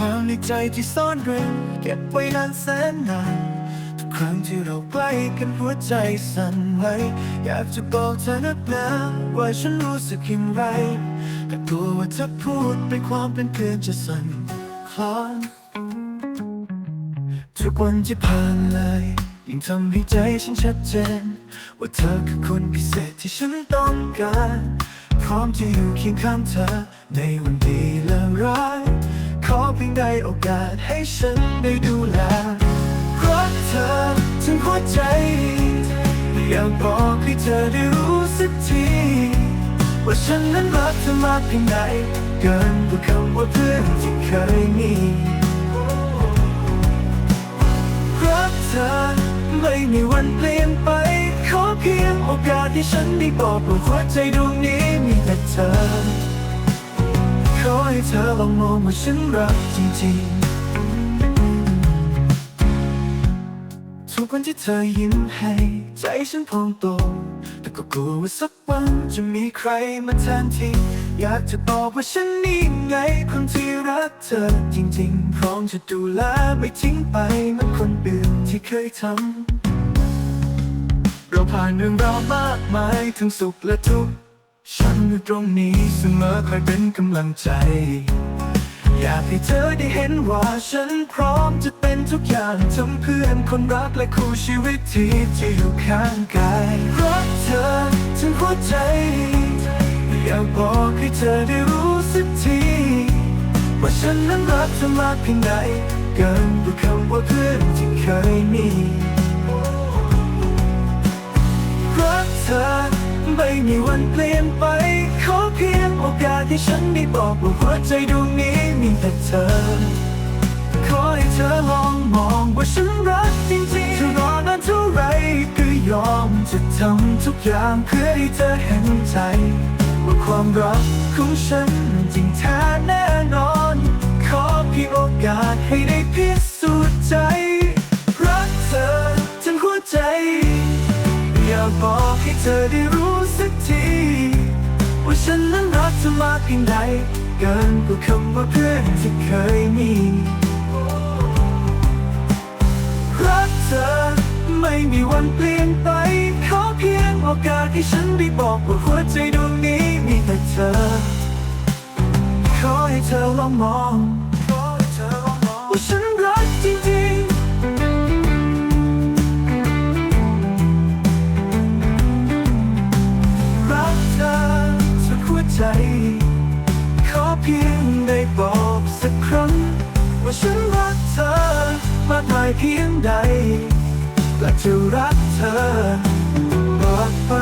ความในใจที่ซ่อนเร้นเก็บไว้นานแสนนานทุกครั้งที่เราใกล้กันหัวใจสั่นไหวอยากจะบอกเธอนักหนาว่าฉันรู้สึกอย่างไรแต่กลัวว่าถ้าพูดไปความเป็นเพื่อนจะสั่นคลอนทุกวันที่ผ่านเลยยิ่งทำให้ใจฉันชัดเจน ว่าเธอคือคนพิเศษที่ฉันต้องการ พร้อมจะอยู่เคียงข้างเธอในวันดีและร้าย ได้โอกาสให้ฉันได้ดูแลรักเธอถึงหัวใจ อยากบอกให้เธอได้รู้สักที ว่าฉันนั้นรักเธอมากเพียงใดเกินกว่าคำว่าเพื่อนที่เคยมีรักเธอไม่มีวันเปลี่ยนไป ขอเพียงโอกาสที่ฉันได้บอกว่าหัวใจดวงนี้มีแต่เธอ อให้เธอลองมองว่าฉันรักจริงๆ ทุกวันที่เธอยิ้มให้ ใจฉันพองโต แต่ก็กลัวว่าสักวันจะมีใครมาแทนที่ อยากจะบอกว่าฉันนี่ไงคนที่รักเธอจริงๆ พร้อมจะดูแลไม่ทิ้งไปเหมือนคนอื่นที่เคยทำ เราผ่านเรื่องราวมากมายทั้งสุขและทุกข์ อยู่ตรงนี้เสมอคอยเป็นกำลังใจ อยากให้เธอได้เห็นว่าฉันพร้อมจะเป็นทุกอย่างทั้งเพื่อนคนรักและคู่ชีวิตที่จะอยู่ข้างกายรักเธอถึงหัวใจ อยากบอกให้เธอได้รู้สักที ว่าฉันนั้นรักเธอมากเพียงใดเกินกว่าคำว่าเพื่อนที่เคยมีรักเธอไม่มีวันเปลี่ยนไป อกาสที่ฉันได้บอกว่าหัวใจดวงนี้มีแต่เธอ ขอให้เธอลองมองว่าฉันรักจริงๆจะรอนานเท่าไรก็ยอมจะทำทุกอย่างเพื่อให้เธอเห็นใจ ว่าความรักของฉันจริงแท้แน่นอน ขอเพียงโอกาสให้ได้พิสูจน์ใจ รักเธอทั้งหัวใจ อยากบอกให้เธอได้รู้สักที ว่าฉันนั้นรักเธอมากเพียงใด เกินกว่าคำว่าเพื่อนที่เคยมี รักเธอไม่มีวันเปลี่ยนไป ขอเพียงโอกาสให้ฉันได้บอกว่าหัวใจดวงนี้มีแต่เธอ ขอให้เธอลองมองายเพียงใด และจะรักเธอตลอดไป